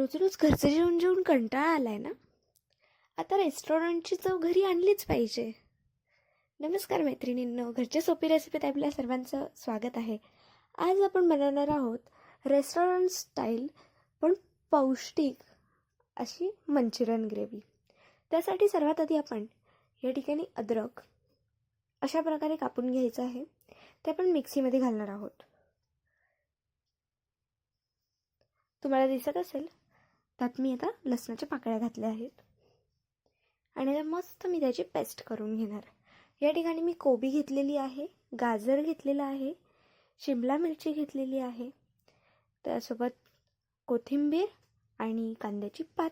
रोज रोज घरचं जेवण जेवून कंटाळा आला आहे ना? आता रेस्टॉरंटची चव घरी आणलीच पाहिजे. नमस्कार मैत्रिणींनो घरच्या सोपी रेसिपीत आपल्या सर्वांचं स्वागत आहे. आज आपण बनवणार आहोत रेस्टॉरंट स्टाईल पण पौष्टिक अशी मंचुरियन ग्रेव्ही त्यासाठी सर्वात आधी आपण या ठिकाणी अद्रक अशा प्रकारे कापून घ्यायचं आहे. ते आपण मिक्सीमध्ये घालणार आहोत. तुम्हाला दिसत असेल त्यात मी आता लसणाच्या पाकळ्या घातल्या आहेत. आणि आता मस्त मी त्याची पेस्ट करून घेणार. या ठिकाणी मी कोबी घेतलेली आहे गाजर घेतलेलं आहे शिमला मिरची घेतलेली आहे. त्यासोबत कोथिंबीर आणि कांद्याची पात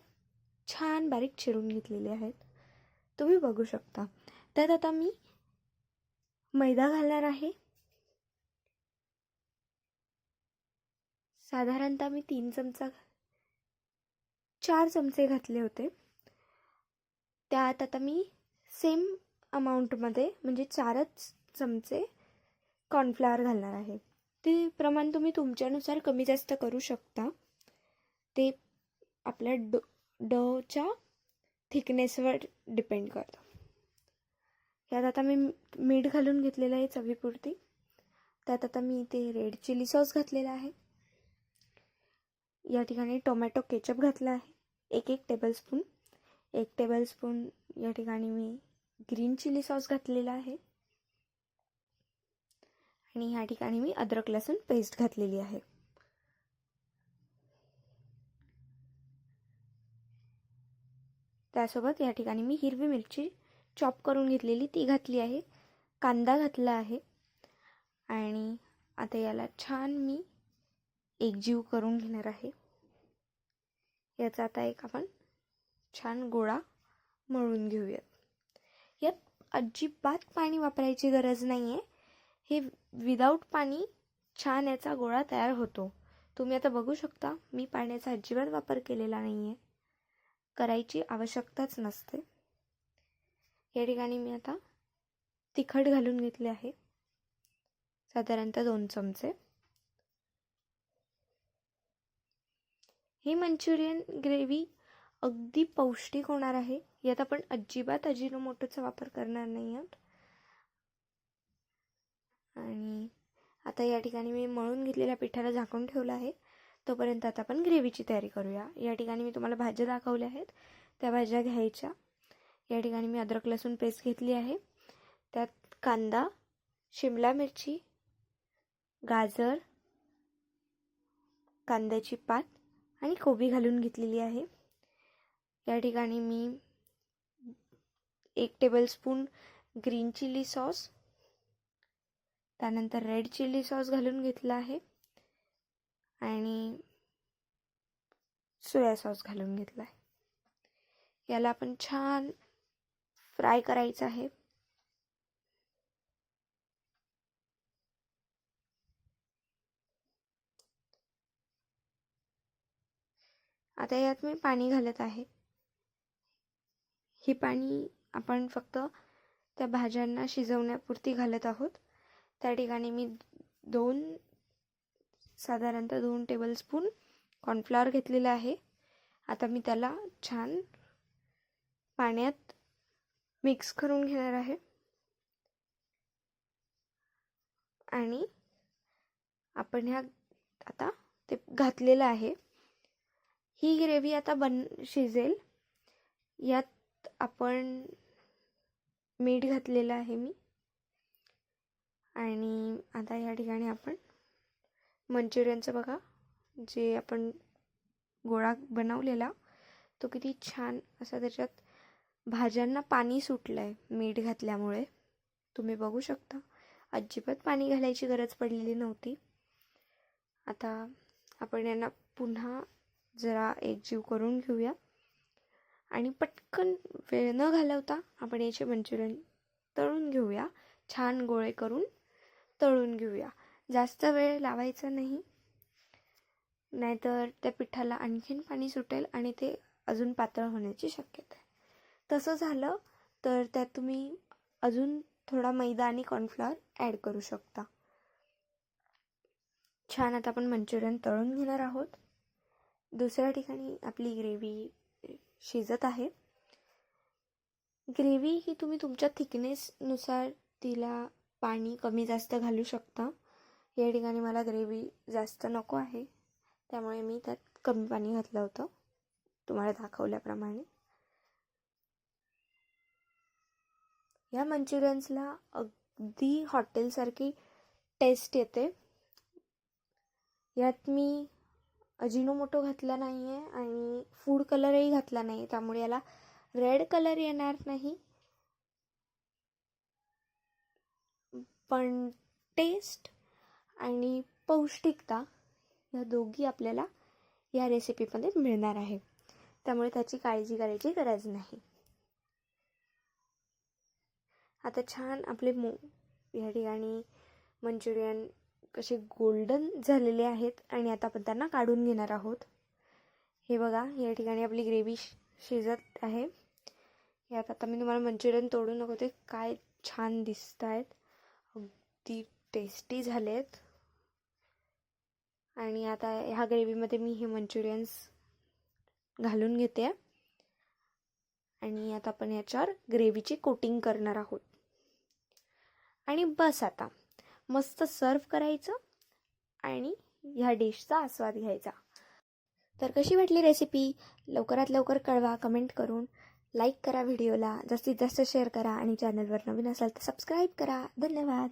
छान बारीक चिरून घेतलेली आहेत. तुम्ही बघू शकता. त्यात आता मी मैदा घालणार आहे. साधारणतः मी तीन चमचा चार चमचे घातले होते. त्यात आता मी सेम अमाऊंटमध्ये म्हणजे चारच चमचे कॉर्नफ्लॉवर घालणार आहे. ते प्रमाण तुम्ही तुमच्यानुसार कमी जास्त करू शकता. ते आपल्या डो डोच्या थिकनेसवर डिपेंड करतं. यात आता मी मीठ घालून घेतलेलं आहे चवीपुरती. त्यात आता मी ते रेड चिली सॉस घातलेला आहे. या ठिकाणी टोमॅटो केचप घातला आहे. एक एक टेबलस्पून एक टेबलस्पून या ठिकाणी मी ग्रीन चिली सॉस घातलेला आहे. आणि ह्या ठिकाणी मी अद्रक लसूण पेस्ट घातलेली आहे. त्यासोबत या ठिकाणी मी हिरवी मिरची चॉप करून घेतलेली ती घातली आहे. कांदा घातला आहे. आणि आता याला छान मी एकजीव करून घेणार आहे. याचा आता एक आपण छान गोळा मळून घेऊयात. यात अजिबात पाणी वापरायची गरज नाही आहे हे विदाऊट पाणी छान याचा गोळा तयार होतो. तुम्ही आता बघू शकता मी पाण्याचा अजिबात वापर केलेला नाही आहे करायची आवश्यकताच नसते. या ठिकाणी मी आता तिखट घालून घेतले आहे. साधारणतः दोन चमचे. ही मंचुरियन ग्रेव्ही अगदी पौष्टिक होणार आहे. यात आपण अजिबात अजिनोमोटोचा वापर करणार नाही आहोत. आणि आता या ठिकाणी मी मळून घेतलेल्या पिठाला झाकून ठेवलं आहे. तोपर्यंत आता आपण ग्रेव्हीची तयारी करूया. या ठिकाणी मी तुम्हाला भाज्या दाखवल्या आहेत. त्या भाज्या घ्यायच्या. या ठिकाणी मी अद्रक लसूण पेस्ट घेतली आहे. त्यात कांदा शिमला मिरची गाजर कांद्याची पात आणि कोबी घालून घेतलेली आहे. या ठिकाणी मी एक टेबलस्पून ग्रीन चिली सॉस त्यानंतर रेड चिली सॉस घालून घेतला आहे आणि सोया सॉस घालून घेतला आहे. याला आपण छान फ्राय करायचं आहे. आता यात मी पाणी घालत आहे. ही पाणी आपण फक्त त्या भाज्यांना शिजवण्यापुरती घालत आहोत. त्या ठिकाणी मी दोन साधारणतः दोन टेबलस्पून कॉर्नफ्लॉवर घेतलेला आहे. आता मी त्याला छान पाण्यात मिक्स करून घेणार आहे. आणि आपण ह्या आता ते घातलेलं आहे. ही ग्रेव्ही आता बन शिजेल. यात आपण मीठ घातलेलं आहे मी. आणि आता या ठिकाणी आपण मंचुरियनचं बघा. जे आपण गोळा बनवलेला तो किती छान असा त्याच्यात भाज्यांना पाणी सुटलं आहे मीठ घातल्यामुळे. तुम्ही बघू शकता. अजिबात पाणी घालायची गरज पडलेली नव्हती. आता आपण यांना पुन्हा जरा एकजीव करून घेऊया. आणि पटकन वेळ न घालवता आपण याचे मंचुरियन तळून घेऊया. छान गोळे करून तळून घेऊया. जास्त वेळ लावायचा नाही. नाहीतर त्या पिठाला आणखीन पाणी सुटेल आणि ते अजून पातळ होण्याची शक्यता आहे. तसं झालं तर त्यात तुम्ही अजून थोडा मैदा आणि कॉर्नफ्लॉवर ॲड करू शकता. छान आता आपण मंचुरियन तळून घेणार आहोत. दुसऱ्या ठिकाणी आपली ग्रेव्ही शिजत आहे. ग्रेव्ही ही तुम्ही तुमच्या थिकनेसनुसार तिला पाणी कमी जास्त घालू शकता. या ठिकाणी मला ग्रेव्ही जास्त नको आहे. त्यामुळे मी त्यात कमी पाणी घातलं होतं. तुम्हाला दाखवल्याप्रमाणे. या मंचुरियन्सला अगदी हॉटेलसारखी टेस्ट येते. यात मी अजिनोमोटो घातला नाही आहे आणि फूड कलरही घातला नाही त्यामुळे याला रेड कलर येणार नाही. पण टेस्ट आणि पौष्टिकता या दोघी आपल्याला या रेसिपीमध्ये मिळणार आहे. त्यामुळे त्याची काळजी करायची गरज नाही. आता छान आपले मो या ठिकाणी मंचुरियन कसे गोल्डन झालेले आहेत आणि आता आपण त्यांना काढून घेणार आहोत. हे बघा या ठिकाणी आपली ग्रेव्ही शिजत आहे. यात आता मी तुम्हाला मंचुरियन तोडून दाखवते काय छान दिसत आहेत अगदी टेस्टी झाले आहेत आणि आता ह्या ग्रेव्हीमध्ये मी हे मंचुरियन्स घालून घेते. आणि आता आपण याच्यावर ग्रेव्हीची कोटिंग करणार आहोत. आणि बस आता. मस्त सर्व करायचं आणि ह्या डिशचा आस्वाद घ्यायचा. तर कशी वाटली रेसिपी लवकरात लवकर कळवा कमेंट करून. लाईक करा व्हिडिओला जास्तीत जास्त शेअर करा आणि चॅनलवर नवीन असाल तर सबस्क्राईब करा. धन्यवाद.